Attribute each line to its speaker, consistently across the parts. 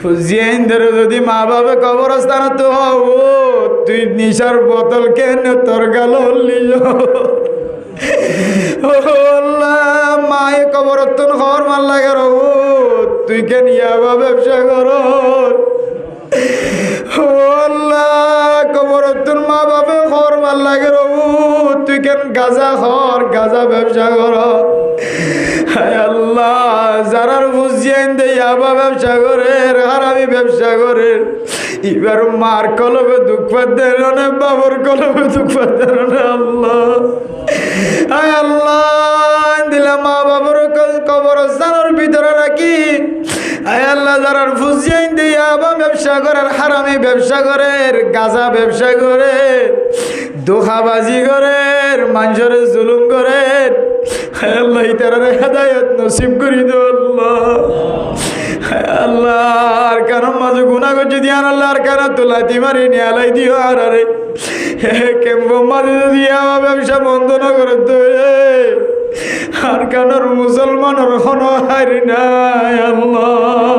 Speaker 1: ফুজিয়াইন ধরে যদি মা বাবা কবরস্থান তো হও, তুই নিশার বোতল কেন তোর গাল ও মায়ে কবরত্তন খবর মার লাগে ও তুই কেন ইয়াবা ব্যবসা কর? ও কবরত্তন মা বাবা খবর মার লাগে ও কেন গাজা খর গাজা ব্যবসা কর হায় আল্লাহ, যারার বুঝিয়েন দে ইয়াবা ব্যবসা করে হারামি ব্যবসা করে এবার মার কলবে দুঃখ পাতেন বাবর কলবে দুঃখ পাতেন আল্লাহ। হায় আল্লাহ দিলা মা বাবার কবরস্থানের ভিতরে রাখি আল্লাহ, যারা ফুজিয়াইন দিয়া বা ব্যবসা করার হারামি ব্যবসা করে গাজা ব্যবসা করে দোহাবাজি করে মানুষের জুলুম করে আল্লাহ তারা হেদায়ত নসিব করি দো আল্লাহ। আল্লাহ, আর কেন মাঝে গুণা করছি দিয়ান আল্লাহ, আর তোলাতি মারি নিয়ালাই দিও আর আরে। কেম্ব মাঝে যদি আমার ব্যবসা বন্ধ না করে তো আর কানোর মুসলমানের হন হারি নাই আল্লাহ?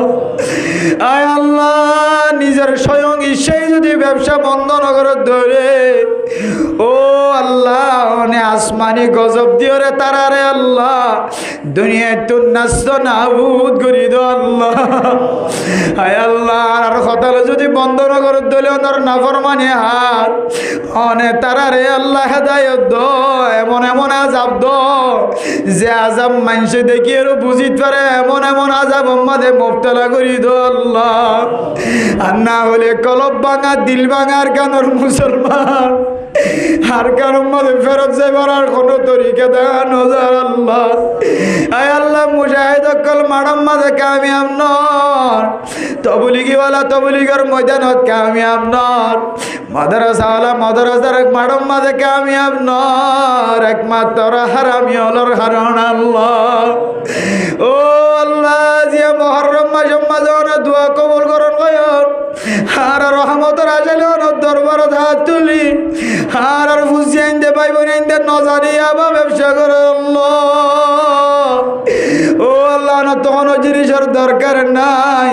Speaker 1: আয় আল্লাহ, নিজের স্বয়ং ইচ্ছাই যদি ব্যবসা বন্ধ না করে ধরে। ও আল্লাহ মানে আসমানি গজব দিও রে তারা রে আল্লাহ। দুনিয়ায় তো নাস্ত নাবুদ করি দো আল্লাহ। আয় আল্লাহ, আর হতালে যদি বন্ধ না করে দিলে ওনার নাফরমানি হাত। অনে তারা রে আল্লাহ হেদায়ত দ, এমন এমন আজাব দ। যে আজাব মানুষে দেখি আরও বুঝিত পারে, এমন এমন আজাব আমাদের মোবতলা করি আল্লাহ। আর না হলে কলব ভাঙা, দিল ভাঙার কানোর মুসলমান? আর কারণ মধ্যে ফেরত কোনো তরিকা দেখা নজার আল্লাহ। আয় আল্লাহ, মুজাহিদ অকল মাডম মাঝে কামিয়াম নর তবলিগিওয়ালা তবলিগর ময়দানত কামিয়াম নর মাদ্রাসাওয়ালা মাদ্রাসার মাডম মাঝে কামিয়াব নর একমাত্র হারামি অলর হারণ আল্লাহ আল্লাহ জিয়া মহরম মাসে মাঝে দোয়া কবুল করন গয়ন আর রহমতর আজালে দরবার হাত তুলি। ফুসিয়াইন দে ভাই বোন দে নজারি আবা ব্যবসা করে ও আল্লাহ তখন জিনিসের দরকার নাই।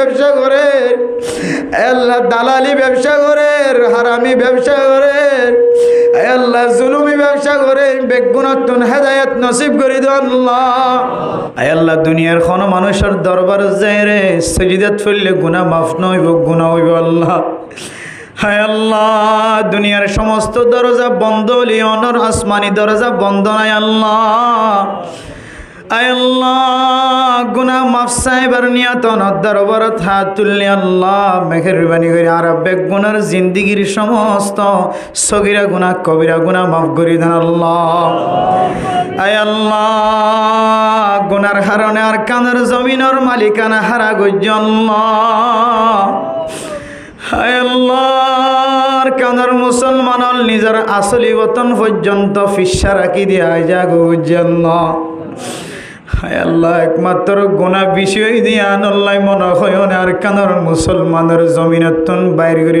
Speaker 1: ব্যবসা করে, আল্লাহ দালালি ব্যবসা করে, হারামি ব্যবসা করে, আল্লাহ জুলুমি ব্যবসা করে বেগুণাত্মন হেদায়ত নসিব করে দিও আল্লাহ। আল্লাহ, দুনিয়ার কোনো মানুষের দরবার যায় রে, সজিদাত ফেললে গুণা মাফ নইব গুণা হইব আল্লাহ। হায় আল্লাহ, দুনিয়ার সমস্ত দরজা বন্ধ হলি, অনর আসমানি দরজা বন্ধ নাই আল্লাহ। আল্লাহ মাফ জিন্দিগির সমস্ত সগিরা গুনা কবিরা গুনা মাফ করি দেন আল্লাহ। গুনার হারণে আর কানের মালিকানা হারা আল্লাহ। হায় মুসলমানল নিজের আসলি বতন পর্যন্ত ফিসা রাখি দিয়া যাগ জন্য আল্লাহ দিয়া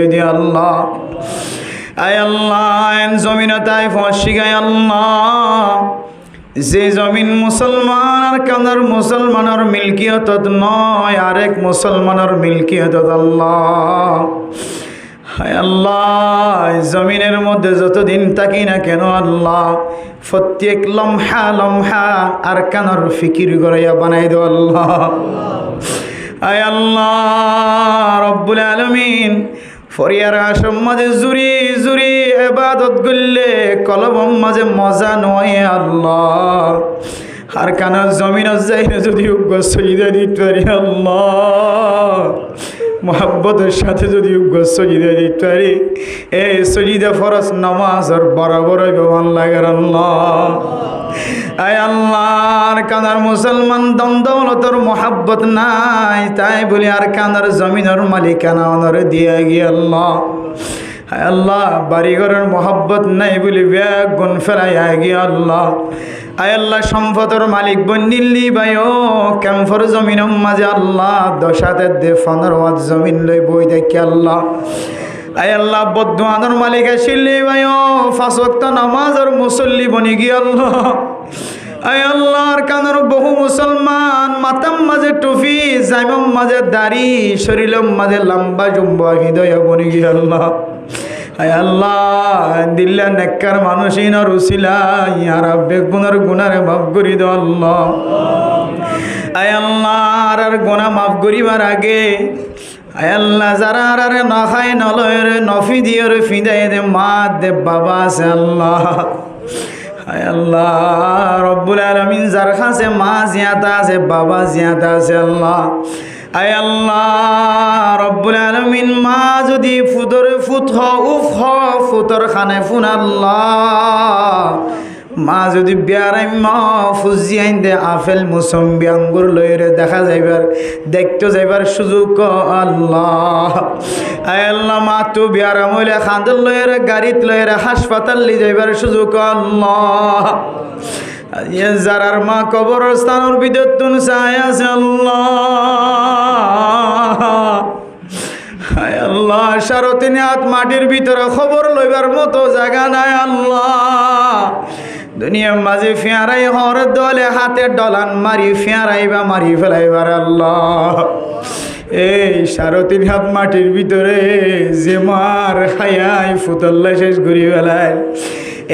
Speaker 1: দিয়া আল্লাহ। আল্লাহ আল্লাহ। যে জমিন মুসলমান আর কানার মুসলমানের মিল্কিয়ত নয়, আরেক মুসলমানের মিল্কিয়ত আল্লাহ। হায় আল্লাহ, জমিনের মধ্যে যতদিন থাকি না কেন আল্লাহ, প্রত্যেক লম্হা লম্হা আর কানার ফিকির গড়াইয়া বানাই দো আল্লাহ। আয় আল্লাহ রব্বুল আলমিন, ফরিয়ার আসম মাঝে জুরি জুরি এবাদত করলে কলবম মাঝে মজা নয় আল্লাহ। আর কানার জমিন যাই যদি উগ্র সজিদা দিতে পারি আল্লাহ। মোহাব্বতের সাথে যদি সজিদা দিতে পারি এই সজিদা ফরস নামাজ আর বরাবর ভালো লাগার আল্লাহ। আয় আল্লাহর কানার মুসলমান দমদৌলতর মোহাব্বত নাই, তাই বলি আর কানার জমিনের মালিকানা অনর দিয়ে গিয়ে আল্লাহ। আল্লাহ, বাড়িঘরের মোহাব্বত নাই বলি ব্যাগ গুণ ফেলাই গিয়ে আল্লাহ। আল্লাহ, সম্পদর মালিক বন্দিল্লি বায়ো ক্যাম্পর জমিনের মাঝে আল্লাহ, দশাতে দে ফনের ওয়াদ জমিন লই বই দেখি আল্লাহ। আয় আল্লাহ বদুয়ানোর মালিক আসিল্লি বায়ো ফাঁসক্ত নামাজর মুসল্লি বনি গিয়ে আল্লাহ। আয় আল্লাহর কানের বহু মুসলমান, মাতাম মাঝে টুফি জাইমাম মাঝে দাড়ি, শরীরম মাঝে লম্বা জুম্বা, হৃদয় বনি গিয়ে আল্লাহ। আয় আল্লাহ, দিল্লা নেককার মানুষই না রুসিলা ইয়ার বেগুনের গুনারে মাফ করি দো আল্লাহ। আয় আল্লাহ, আর গোনা মাফ করিবার আগে, আয় আল্লাহ, যারা আর আরে ন নলয় নফি দিয়ে রে ফিদাই দে, মা দে, বাবা আছে আল্লাহ। আয় আল্লাহ, রব্বুল আলমিন যার কাছে মা জিয়াতা আছে, বাবা জিয়াতা আছে আল্লাহ। মা যদি উফ খানে মা যদি বিয়ারাই ফুজি দে আপেল মুসম্বি আঙ্গুর লইরে দেখা যাইবার, দেখতে যাইবার সুযোগ আল্লাহ। মা তু বিয়ারা মহিলা খান্দর লইরে, গাড়িত লইরে হাসপাতাল লি যাইবার সুযোগ আল্লাহ। যারার মা কবর স্থানের ভিতর তুন চাই আছে আল্লাহ। মাটির ভিতরে খবর লইবার মতো জায়গা নাই আল্লাহ। দুনিয়ার মাঝে ফিয়ারাই হর দলে হাতে ডলান মারি ফিয়ারাইবা মারি ফেলাইবার আল্লাহ। এই সারো তিন হাত মাটির ভিতরে যে মার হায়াই ফুতল্লা শেষ করি ফেলায়।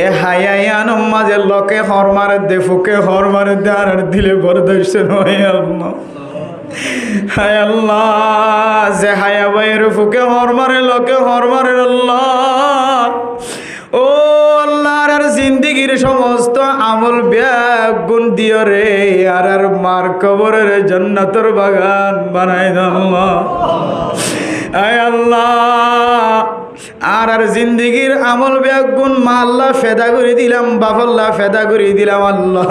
Speaker 1: এ হায়াই আনম মাঝে লকে হর মারে দে, ফুকে হর মারে দে, আর দিলে বরদর্শ নয়, আল্লাহ। হায় আল্লাহ, যে হায়া বাইর ফুকে হর মারে, লোকে হর মারে, আল্লাহ। ও আল্লাহর আর জিন্দিগির সমস্ত আমল ব্যাগ গুণ দিও রে, আর আর মার কবরের জন্নতর বাগান বানাই আল্লাহ। আয় আল্লাহ। আর আর জিন্দিগির আমল ব্যাগ গুণ মা আল্লাহ ফেদা করে দিলাম বাফল্লাহ ফেদা করে দিলাম আল্লাহ।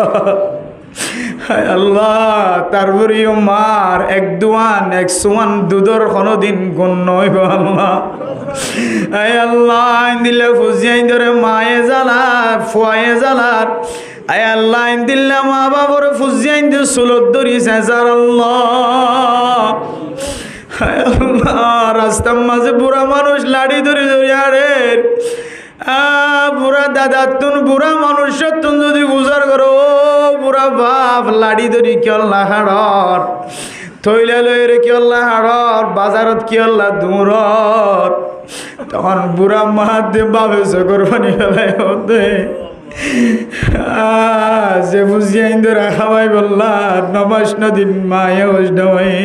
Speaker 1: আল্লাহ তারপরেও মার এক দুয়ান, এক সুয়ান দুধর কোনো দিন গণ্য হইব আল্লাহ। আয় আল্লাহ দিলে ফুজিয়াই ধরে মায়ে জ্বালার ফুয়ায়ে জ্বালার আয় আল্লাহ আইন দিলে মা বাবর ফুজিয়াই দিয়ে সুলত ধরি চেঁচার আল্লাহ হায় আল্লাহ। রাস্তার মাঝে বুড়া মানুষ লাড়ি ধরে ধরে, আরে। বুড়া দাদা তুন, বুড়া মানুষ তুন যদি গুজার করো বুড়া বাপ, লাড়ি ধরি কিয়ল্লা হাড়র? থইলা লইরে কিয়ল্লা হাড়র? বাজারত কিয়ল্লা দূরর? তখন বুড়া মাহাত বাবে চকর পানি ফেলাই হতে যে বুঝিয়ে ইন্দুরা খাওয়াই বললা নমাস নদিন মায়ে নয়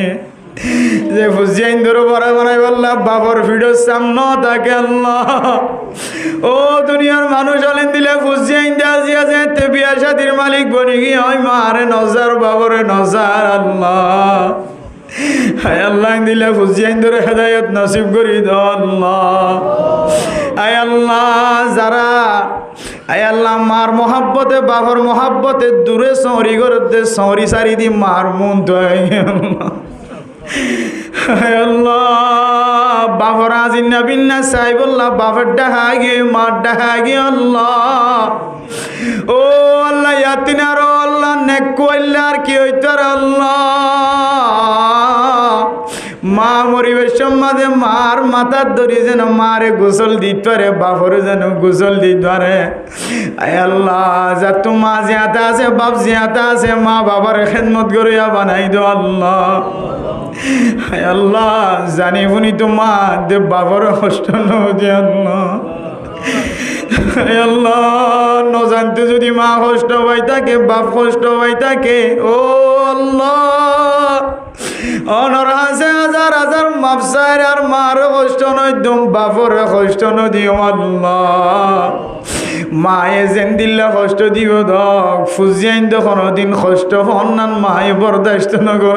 Speaker 1: যে ফুজিয়া ইন্দুরো বড় বানাই বললা, বাবর ভিডিও সামনে তাকে ও দুনিয়ার মানুষ হলেন দিলে ফুজিয়া ইন্দা জিয়া যে তে বিয়া শাদির মালিক বনি গিয়ে ওই মারে নজার, বাবরে নজার আল্লাহ। হায় দিলে আল্লাহ। মার মহাব্বতে বাবর মহাব্বতে দূরে সৌরি করতে সৌরি সারি দি মার মন তো বাবর আজিন্না বিন্না সাইবুল্লাহ বাবার ডাহা গিয়ে, মার ডাহা গিয়ে আল্লাহ। ও আল্লাহ ইয়াতিনার আল্লাহ, নেক কইল্লার কি হইতার আল্লাহ। মা মরিবের সম্মাদে মার মাথার ধরি যেন মারে, গোসল দিত পারে বাপরে যেন গোসল দিত আয় আল্লাহ, যা তো মা জিয়াতা আছে, বাপ জিয়াতা আছে, মা বাবার খেদমত করিয়া বানাই দো আল্লাহ। আল্লাহ, জানি বুনি তো মা, দে বাবার কষ্ট নদী আল্লাহ। আল্লাহ, ন জানতে যদি মা কষ্ট পাই থাকে বাপ কষ্ট পাই থাকে ও আল্লাহ। অনর আছে হাজার হাজার মাপসার আর মার কষ্ট নয়, দুম বাপর কষ্ট নদিও আল্লাহ। মায়ে যেন দিল্লা কষ্ট দিব দক ফুজিয়াইন তো কোনোদিন কষ্ট হন্নান মায়ে বরদাস্ত নগর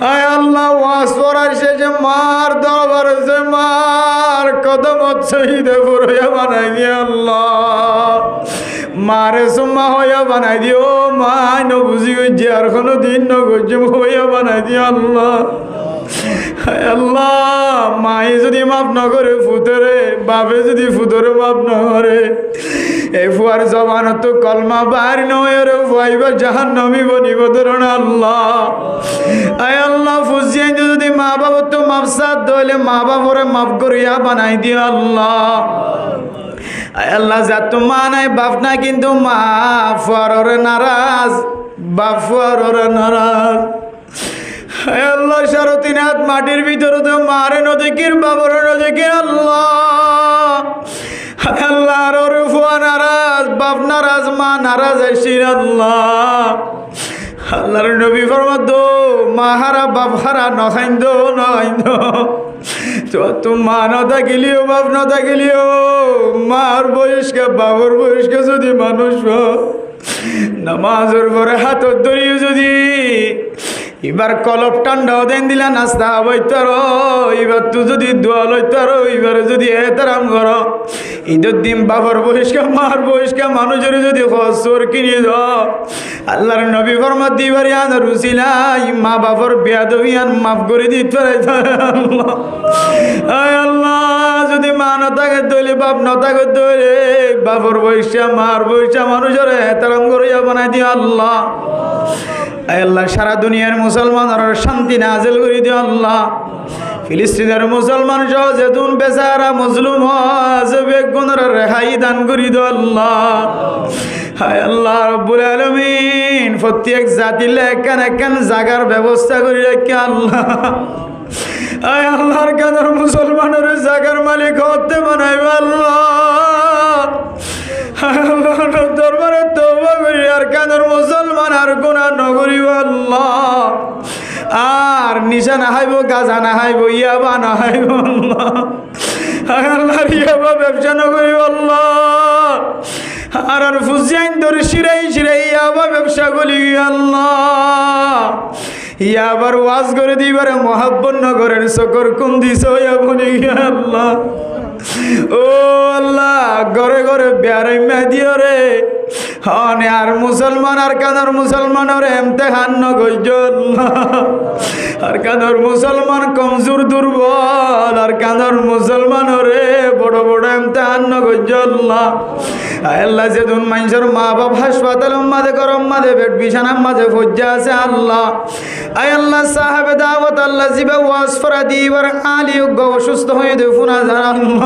Speaker 1: আয় আল্লাহ, ওয়াজ পড়ার শেষে মার দরবার সে মার কদম শহীদে পুরোয়া বানাই দিয়ে আল্লাহ। মারে সুম্মা হইয়া বানাই দিও, মা ন বুঝি গেছে আর কোনো দিন ন গজ্জম হইয়া বানাই দিও আল্লাহ। আল্লাহ, মায়ে যদি মাফ না করে ফুতরে, বাপে যদি ফুতরে মাফ না করে। এই ফুয়ার জবান তো কলমা বার নয় রে ফুয়াইবা জাহান নমিব নিব ধরুন আল্লাহ। আয় আল্লাহ ফুসিয়াই যদি মা বাবা তো মাফসাদ দইলে মা বাবরে মাফ করিয়া বানাই দিও আল্লাহ। আল্লাহ, যা তো মা নাই, বাপ না কিন্তু মা ফুয়ারে নারাজ, বাপ ফুয়ারে নারাজ। আল্লাহ সারতিন হাত মাটির ভিতরে তো মারে নদীকির বাবর নদীকির আল্লাহ। আল্লাহ, আর ওর ফুয়া নারাজ, বাপ নারাজ, মা নারাজ আইসির আল্লাহ। আল্লাহর নবী ফরমাদ মা হারা, বাপ হারা, নখাইন্দ নখাইন্দ। তো তো মা ন থাকিলিও, বাপ ন থাকিলিও, মার বয়স্ক বাবর বয়স্ক যদি মানুষ নামাজের পরে হাতত ধরিও যদি এবার কলপ ঠান্ডাও দেন দিলা নাস্তা বইতার এবার তো যদি দোয়া লইতার, এবার যদি এতারাম কর। ঈদের দিন বাবার বহিষ্কা মার বহিষ্কা মানুষের যদি হসর কিনে দ। আল্লাহর নবী ফরমা দিবার ইয়ান রুসিলা মা বাবার বেয়াদবিয়ান মাফ করে দিতে আল্লাহ, যদি মা না থাকে দইলে বাপ না থাকে দইলে বাবার বৈশা মার বৈশা মানুষের এতারাম করিয়া বানাই দিও আল্লাহ। আল্লাহ, সারা দুনিয়ার মুসলমানের শান্তি নাজেল করে দিও আল্লাহ। ফিলিস্তিনের মুসলমান সহ যেতুন বেচারা মজলুম বেগুনের রেহাই দান করি দিও আল্লাহ। হায় আল্লাহ, রব্বুল আলমিন, প্রত্যেক জাতিলে একান একান জাগার ব্যবস্থা করে রাখি আল্লাহ। আয় আল্লাহর কাদের মুসলমানের জাগার মালিক হতে বানাইবে আল্লাহ। আল্লাহর দরবারে তওবা করি আর কাদের মুসলমান আর গুনাহ নগরিব আল্লাহ। আর নিশা না হাইব গাজা না হাইব ইয়াবা না হাইব আল্লাহ ইয়াবা ব্যবসা নগরিব আল্লাহ। আর আর ফুজিয়াইন ধরে শিরাই শিরাই ইয়াবা ব্যবসা করি আল্লাহ। ইয়াবার ওয়াজ করে দিবার মহাব্বন নগরের সকর কোন দিস বলি আল্লাহ। ও আল্লাহ, ঘরে ঘরে বেড়াই মেদিও রে। হনে আর মুসলমান, আর কাদর মুসলমান ওরে এমতেহান নগজ আর কাদর মুসলমান কমজোর দুর্বল, আর কাদর মুসলমান ওরে বড় বড় এমতেহান নগজ আল্লাহ, যেদিন মানুষের মা বাপ হাসপাতাল মাঝে গরম মাঝে বেড বিছানার মাঝে ফজ্জা আছে আল্লাহ। আয় আল্লাহ, সাহেব দাওয়াত আল্লাহ, জিবে ওয়াজ ফরা দিবার আলী অসুস্থ হয়ে দেখুন আল্লাহ।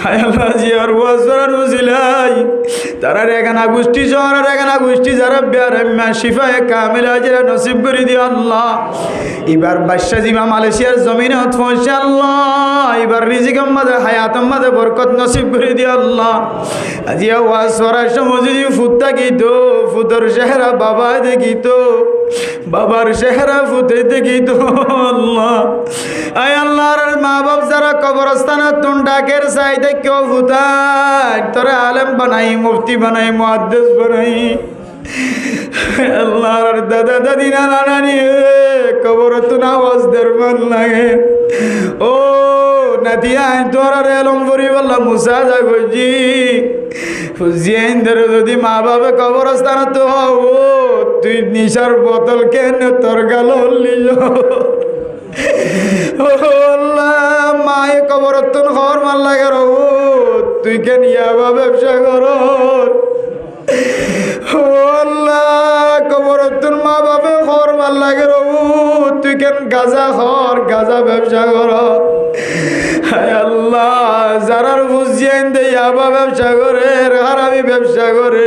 Speaker 1: হায় আল্লাহ। জিয়ার ওয়াজ ফরার উজিলাই গোষ্ঠী শহরের রেগানা গোষ্ঠী যারা বেয়ারাম্মা শিফায়ে কামিল হাজিরা নসিব করে দিও আল্লাহ এবার বাদশা জিমা মালয়েশিয়ার জমিনে পৌঁছে আল্লাহ এবার রিজিকম মাঝে হায়াতম মাঝে বরকত নসিব করে দিও আল্লাহ আজিয়া ওয়াজ ফরার সময় থাকিত ফুতর চেহারা বাবা দেখিত বাবার চেহারা ফুটে দেখিত আল্লাহ আয় আল্লাহর মা বাপ যারা কবরস্থানের তুন ডাকের চাইতে কেউ ফুটায় তোরা আলেম বানাই, মুফতি বানাই, মুহাদ্দিস বানাই। আল্লাহর দাদা দাদি নানা নানি কবর তুন আওয়াজ দেরমান লাগে। ও নাতিয়া তোর এলম করি বললাম মুসা যা গজি হুজিয়াইন ধরে যদি মা বাবা কবরস্থান তো ও তুই নিশার বোতল কেন তোর গাল মায়ে কবরত্তন ঘর মার লাগে ও তুই কেন ইয়াবা ব্যবসা কর আল্লাহ মা বাপে ঘর মার লাগে ও তুই কেন গাজা ঘর গাজা ব্যবসা কর আল্লাহ, যারার বুঝিয়েন দে ইয়াবা ব্যবসা করে হারামি ব্যবসা করে।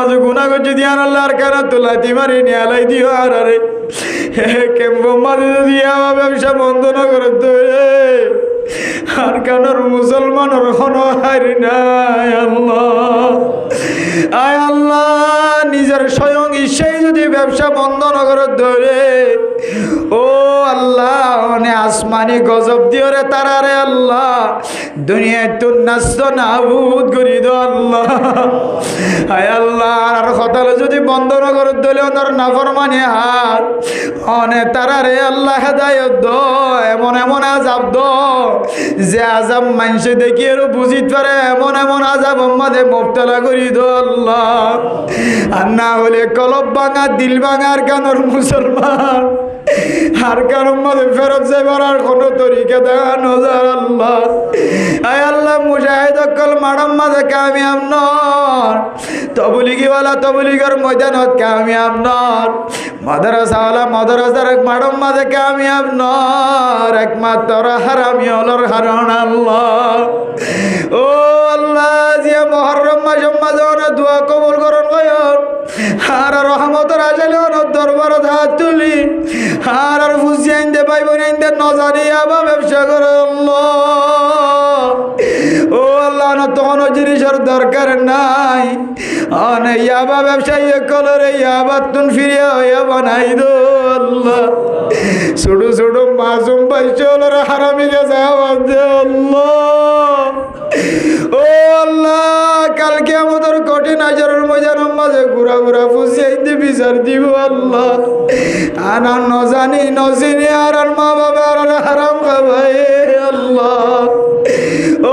Speaker 1: মাঝে গুণা করছি দিয়ান আল্লাহর কেন তোলা তিমারি নিয়ালাই দিও আর আরে কেম্ব মাঝে যদি আমার ব্যবসা বন্ধ না করে তো আর কানার মুসলমানের কোনো নাই আল্লাহ? আয় আল্লাহ, নিজের স্বয়ং ইচ্ছাই যদি ব্যবসা বন্ধ না করে ধরে, ও আল্লাহ মানে আসমানি গজব দিও রে তারা রে আল্লাহ। দুনিয়ায় তুন নাস্ত নাবুদ করি দো আল্লাহ। আয় আল্লাহ, আর কথালে যদি বন্ধ না করে দিলে ওনার নাফরমানি হাত অনে তারা রে আল্লাহ হেদায়ত দ, এমন এমন আজাব দ। যে আজাব মানুষে দেখি আরও বুঝিত পারে, এমন এমন আজাব আমাদের মোবতলা করি দল্লা আর না হলে কলব ভাঙা, দিল ভাঙার কানোর মুসলমান। আর কারণ মধ্যে ফেরত যাবার আর কোনো তরিকা আল্লাহ। আয় আল্লাহ, মুজাহিদ মাঝে কামিয়াব নর তবলিগিওয়ালা তবলিগর ময়দানত কামিয়াব নর মাদ্রাসাওয়ালা মাঝে কামিয়াব নর একমাত্র হারামি হলর হারণ আল্লাহ। ও আল্লাহ জিয়া মহরম মাস মাঝে দোয়া কবুল করন গয়ন আর রহমতের আজালে অনেক দরবার হাত তুলি। আর আর ফুসি আইনতে পাইব আইনতে নজারি আবার ব্যবসা করে ও আল্লাহ না তখন জিনিসের দরকার নাই। অন ইয়াবা ব্যবসায়ী কলরে ইয়াবার তুন ফিরিয়ে হইয়া বানাই দো আল্লাহ। ছোট ছোট মাসুম পাইছে হারামি গেছে আল্লাহ। ও আল্লাহ, কালকে আমাদের কঠিন আচরণ মজানোর মাঝে ঘুরা ঘুরা ফুসি আইতে বিচার দিব আল্লাহ। আর আর নজানি নজিনি আর আর মা বাবা, আর হারাম খাবাই আল্লাহ।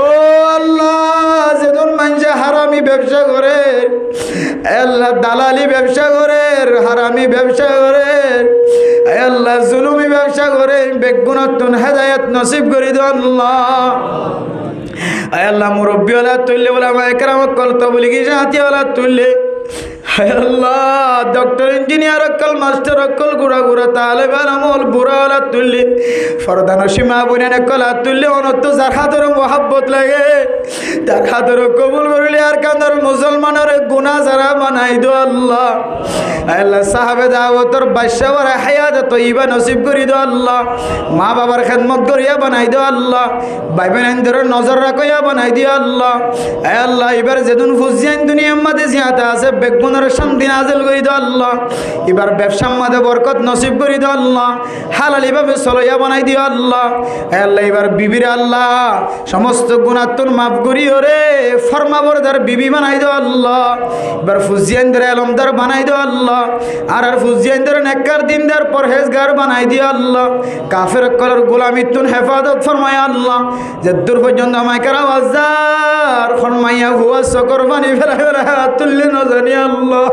Speaker 1: ও আল্লাহ যেজন মানুষে হারামি ব্যবসা করে আল্লাহ দালালি ব্যবসা করে, হারামি ব্যবসা করে আল্লাহ জুলুমি ব্যবসা করে বেগুনতুন হেদায়ত নসিব করে দিও আল্লাহ। আল্লাহ মুরব্বী ওলা তুললে বলে আমার একরাম কলতা বলি কি হাতি ওলা তুললে। আল্লাহ ডক্টর ইঞ্জিনিয়ার অক্কল মাস্টার অক্কল, গুড়া গুড়া তাহলে আমল বুড়া ওলা তুললি ফরদান সীমা বুনিয়ান অক্কল হাত তুললে অনত যার হাতের মহাব্বত লাগে, তার হাতের কবুল করলে আর কান্দার মুসলমানের গুণা যারা বানাই দো আল্লাহ। আল্লাহ, সাহাবে দাওয়াতর বাদশা বড় হায়াত তৈবা নসিব করি দো আল্লাহ। মা বাবার খেদমত করিয়া বানাই দো আল্লাহ। ভাই বোনের নজর রাখিয়া বানাই দিও আল্লাহ। আল্লাহ, এবার যেদিন ফুজিয়ান দুনিয়ার মাঝে জিয়াতে আছে বেগুনের শান্তি নাজেল করি দো আল্লাহ। এবার ব্যবসার মাঝে বরকত নসিব করি দো আল্লাহ। হালালি ভাবে চলইয়া বানাই দিও আল্লাহ। আল্লাহ, এবার বিবির আল্লাহ, সমস্ত গুণাত্মর মাফ করি ওরে ফরমা বরদার বিবি বানাই দো আল্লাহ। এবার ফুজিয়ানদের আলমদার বানাই দো আল্লাহ। আর আর ফুজিয়ানদের নেককার দিনদার পরহেজগার বানাই দিও আল্লাহ। কাফের কলর গোলামিতুন হেফাজত ফরমায় আল্লাহ। যে দূর পর্যন্ত আমাকে আওয়াজার ফরমাইয়া হুয়া সকর বানি ফেলা ফেলা তুললে ন জানি আল্লাহ।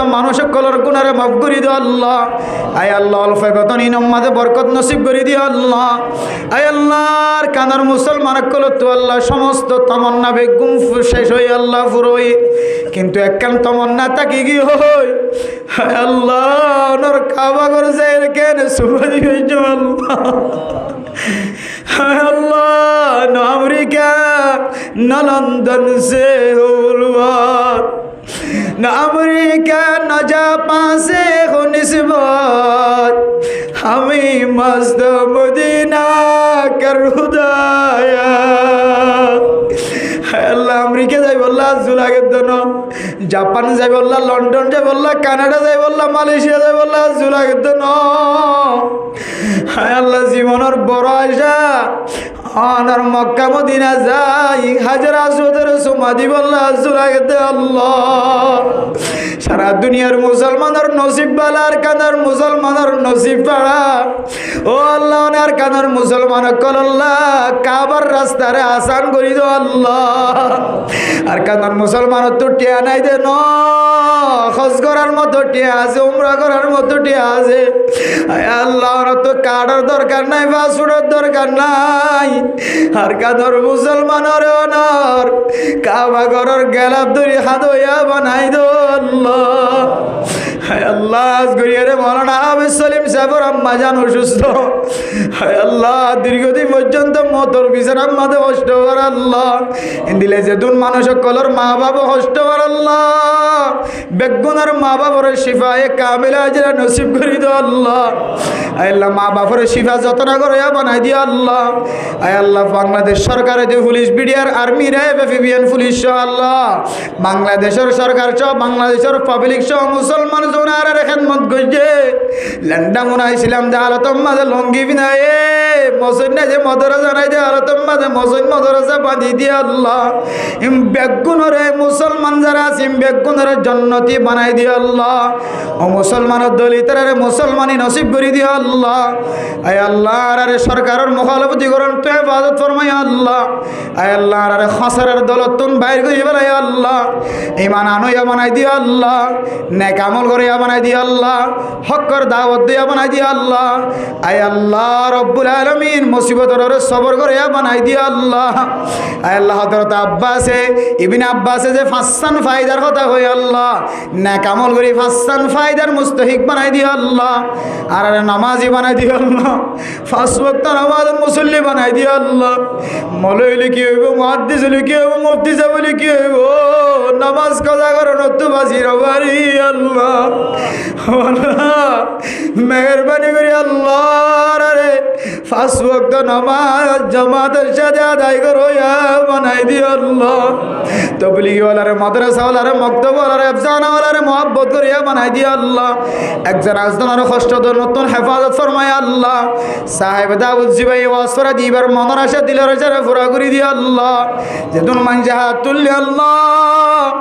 Speaker 1: মানুষ কলর গুনারে মাফ করে দিও আল্লাহ। আয় আল্লাহ, অল্প বেতন ইনম্মাদে বরকত নসিব করে দিও আল্লাহ। আয় আল্লাহর কানার মুসলমান কল তো আল্লাহ, সমস্ত তমন্না বেগুম শেষ হই আল্লাহ ফুরোই কিন্তু একখান তমন্না তাকি কি হই? হায় আল্লাহ ওনার কাবা করে যায় কেন সুবাদি হয়েছে আল্লাহ। হায় আল্লাহ, ন আমেরিকা, ন লন্ডন সে হলুয়ার न কা নজা পাশে নিসবত। আমি মস্ত মদিনা কর হুদায়া। আল্লাহ আমেরিকা যাই বললা জুলাগের জন্য। জাপান যাই বললা, লন্ডন যাই বললা, কানাডা যাই বললা, মালয়েশিয়া যাই বললা জুলাগের জন্য। হায় আল্লাহ, জীবনের বড় আশা আনার মক্কা মদিনা যাই। হাজার আসুদের সমাধি বললা জুলাগের আল্লাহ। দুনিয়ার মুসলমানের নসিব বালার কানার মুসলমানের নসিব পাড়া ও আল্লাহ, ওনার কানার মুসলমান কল আল্লাহ কাবার রাস্তারে আসান করি দো আল্লাহ। আর কানার মুসলমান তো টিয়া নাই দে, ন করার মতো টিয়া আছে, উমরা করার মতো টিয়া আছে। আল্লাহ তো কাটার দরকার নাই বা সুড়ার দরকার নাই। আর কাদর মুসলমানের অনর, কাবা ঘরের গেলাপ ধরি হইয়া বানাই আল্লাহ। অসুস্থ। দীর্ঘদিন পর্যন্ত মতর বিচার আম্মাদের কষ্ট আল্লাহ। দিলে যেদুন মানুষ কলর মা বাবা কষ্ট আল্লাহ। বেগুনার মা বাবার শিফায়ে কামিলা হাজিরা নসিব করি দো আল্লাহ। আল্লাহ, মা বাবার শিফা যত্ন করে বানাই দিয়া আল্লাহ। আয় আল্লাহ, বাংলাদেশ সরকারের যে পুলিশ, বিডিআর, আর্মি রে এফিবিএন পুলিশ সহ আল্লাহ। বাংলাদেশের সরকার সহ বাংলাদেশের পাবলিক সহ মুসলমান জোনার খেদমত গইছে ল্যান্ডা মুনাইছিলাম যে আলতম মাঝে লঙ্গি বিনায়ে। মসজিদ যে মদরা জানাই যে আলতম মাঝে মসজিদ মদরসা বাঁধি দিয়ে আল্লাহ। বেগুনরে মুসলমান যারা আছে বেগুনরে জন্নতি বানাই দিয়ে আল্লাহ। ও মুসলমানের দলিতের মুসলমানি নসিব করে দিয়ে আল্লাহ। আয় আল্লাহ আরে সরকারের মুখালপতি করেন তো হেফাজত ফরমাই আল্লাহ। আয় আল্লাহ আরে খসরের দলতুন বাইর করে বেলাই আল্লাহ। ইমান আনুয়া বানাই দিয়ে আল্লাহ। নেক আমল করিয়া বানাই দিয়ে আল্লাহ। হকর দাওয়াত দিয়া বানাই দিয়ে আল্লাহ। আয় আল্লাহ, রব্বুল আলমিন মুসিবতর সবর করিয়া বানাই দিয়ে আল্লাহ। আয় আল্লাহ হজরত আব্বাসে, ইবিন আব্বাসে যে ফাঁসান ফায়দার কথা হয়ে আল্লাহ? নেক কামল করি ফাঁসান ফায়দার মুস্তহিক বানাই দিয়ে আল্লাহ। আর আরে নামাজি বানাই দিয়ে আল্লাহ। ফাঁস বক্ত নামাজ মুসল্লি বানাই দিয়ে আল্লাহ। মলইলি কি হইব, মহাদ্দিস হইলে কি হইব, মুফতি সাহেব কি হইব। নামাজ কাজা করো নতু বাসির বাড়ি আল্লাহ, মেহরবানি করি আল্লাহ। রে ফাঁস বক্ত নামাজ জামাতের সাথে আদায় করো বানাই দিও আল্লাহ। তবলিগওয়ালারে, মাদ্রাসাওয়ালারে, মক্তবওয়ালারে, আফজানাওয়ালারে মহাব্বত করিয়া বানাই দিও আল্লাহ। একজন আজদানার কষ্টদের নতুন হেফাজত ফরমায় আল্লাহ। সাহেব দাউদ জিবাই ওয়াসফরা দিবার মনের আশা দিলের আশারে ফুরা করে দিও আল্লাহ। যেদিন মানজা হাত আল্লাহ।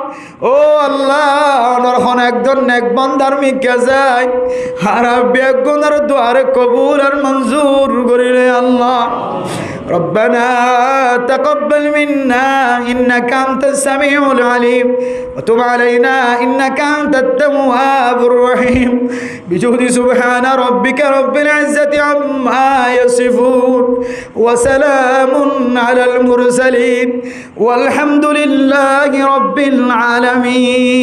Speaker 1: ও আল্লাহ অনরখন একজন নেক বন্দার মিকে যায়। আর বেগুনার দুয়ারে কবুল আর মঞ্জুর করিলে আল্লাহ। ربنا تقبل منا إنك أنت السميع العليم وتب علينا إنك أنت التواب الرحيم بجهد سبحان ربك رب العزة عما يصفون وسلام على المرسلين والحمد لله رب العالمين